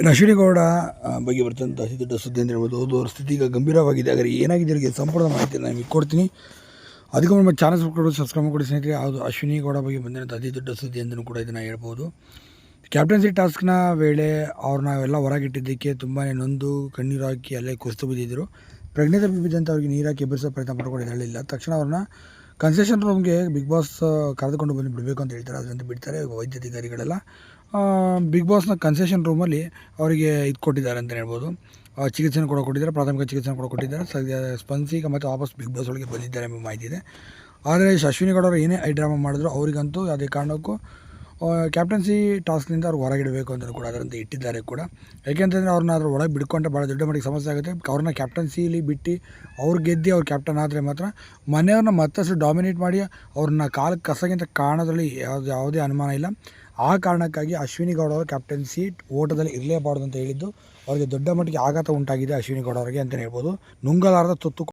ಇನ್ನು ಅಶ್ವಿನಿ ಗೌಡ ಬಗ್ಗೆ ಬರ್ತಂಥ ಅತಿ ದೊಡ್ಡ ಸುದ್ದಿ ಅಂತ ಹೇಳ್ಬೋದು. ಅವ್ರ ಸ್ಥಿತಿ ಈಗ ಗಂಭೀರವಾಗಿದೆ. ಆದರೆ ಏನಾಗಿದೆ ಅವರಿಗೆ ಸಂಪೂರ್ಣ ಮಾಹಿತಿಯನ್ನು ನಾನು ನಿಮಗೆ ಕೊಡ್ತೀನಿ. ಅದಕ್ಕೆ ನಮ್ಮ ಚಾನಲ್ ಕೊಡೋದು ಸಬ್ಸ್ಕ್ರೈಬ್ ಮಾಡಿ ಸ್ನೇಹಿತರೆ. ಅದು ಅಶ್ವಿನಿ ಗೌಡ ಬಗ್ಗೆ ಬಂದಿರೋಂಥ ಅತಿ ದೊಡ್ಡ ಸುದ್ದಿ ಅಂತಲೂ ಕೂಡ ಇದನ್ನು ಹೇಳ್ಬೋದು. ಕ್ಯಾಪ್ಟನ್ಸಿ ಟಾಸ್ಕ್ನ ವೇಳೆ ಅವ್ರನ್ನ ನಾವೆಲ್ಲ ಹೊರಗಿಟ್ಟಿದ್ದಕ್ಕೆ ತುಂಬಾ ನೊಂದು, ಕಣ್ಣೀರು ಹಾಕಿ ಅಲ್ಲೇ ಕುಸಿದು ಬಿದ್ದಿದ್ದರು ಪ್ರಜ್ಞೆ ತಪ್ಪಿ ಬಿದ್ದಂಥ ಅವ್ರಿಗೆ ನೀರಾಕಿ ಎಬ್ಬರಿಸೋ ಪ್ರಯತ್ನ ಪಡ್ಕೊಂಡು ಹೇಳಿಲ್ಲ ತಕ್ಷಣ ಅವ್ರನ್ನ ಕನ್ಸೆಷನ್ ರೂಮ್ಗೆ ಬಿಗ್ ಬಾಸ್ ಕರೆದುಕೊಂಡು ಬಂದು ಬಿಡಬೇಕು ಅಂತ ಹೇಳ್ತಾರೆ. ಅದರಂತೆ ಬಿಡ್ತಾರೆ ವೈದ್ಯಾಧಿಕಾರಿಗಳೆಲ್ಲ. ಬಿಗ್ ಬಾಸ್ನ ಕನ್ಸೆಷನ್ ರೂಮಲ್ಲಿ ಅವರಿಗೆ ಇದು ಕೊಟ್ಟಿದ್ದಾರೆ ಅಂತ ಹೇಳ್ಬೋದು. ಚಿಕಿತ್ಸೆನ ಕೂಡ ಕೊಟ್ಟಿದ್ದಾರೆ, ಪ್ರಾಥಮಿಕ ಚಿಕಿತ್ಸೆ ಕೂಡ ಕೊಟ್ಟಿದ್ದಾರೆ. ಸದ್ಯ ಸ್ಪಂದಿಸಿ ಮತ್ತು ವಾಪಸ್ ಬಿಗ್ ಬಾಸ್ ಒಳಗೆ ಬಂದಿದ್ದಾರೆ ಎಂಬ ಮಾಹಿತಿ ಇದೆ. ಆದರೆ ಅಶ್ವಿನಿ ಗೌಡ ಅವರು ಏನೇ ಐ ಡ್ರಾಮಾ ಮಾಡಿದ್ರು ಅವರಿಗಂತೂ ಯಾವುದೇ ಕಾರಣಕ್ಕೂ ಕ್ಯಾಪ್ಟನ್ಸಿ ಟಾಸ್ಕ್ನಿಂದ ಅವ್ರು ಹೊರಗಿಡಬೇಕು ಅಂತ ಕೂಡ ಅದರಂತೆ ಇಟ್ಟಿದ್ದಾರೆ ಕೂಡ. ಯಾಕೆಂತಂದರೆ ಅವ್ರನ್ನ ಅದ್ರ ಒಳಗೆ ಬಿಡ್ಕೊಂಡ್ರೆ ಭಾಳ ದೊಡ್ಡ ಮಟ್ಟಿಗೆ ಸಮಸ್ಯೆ ಆಗುತ್ತೆ. ಅವ್ರನ್ನ ಕ್ಯಾಪ್ಟನ್ಸಿಲಿ ಬಿಟ್ಟು ಅವ್ರು ಗೆದ್ದು ಅವ್ರು ಕ್ಯಾಪ್ಟನ್ ಆದರೆ ಮಾತ್ರ ಮನೆಯವ್ರನ್ನ ಮತ್ತಷ್ಟು ಡಾಮಿನೇಟ್ ಮಾಡಿ ಅವ್ರನ್ನ ಕಾಲು ಕಸಗಿಂತ ಕಾರಣದಲ್ಲಿ ಯಾವುದು, ಯಾವುದೇ ಅನುಮಾನ ಇಲ್ಲ. ಆ ಕಾರಣಕ್ಕಾಗಿ ಅಶ್ವಿನಿ ಗೌಡ ಅವರು ಕ್ಯಾಪ್ಟನ್ಸಿ ಓಟದಲ್ಲಿ ಇರಲೇಬಾರ್ದು ಅಂತ ಹೇಳಿದ್ದು. ಅವರಿಗೆ ದೊಡ್ಡ ಮಟ್ಟಿಗೆ ಆಘಾತ ಉಂಟಾಗಿದೆ ಅಶ್ವಿನಿ ಗೌಡ ಅವರಿಗೆ ಅಂತಲೇ ಹೇಳ್ಬೋದು. ನುಂಗಲಾರದ ತುತ್ತು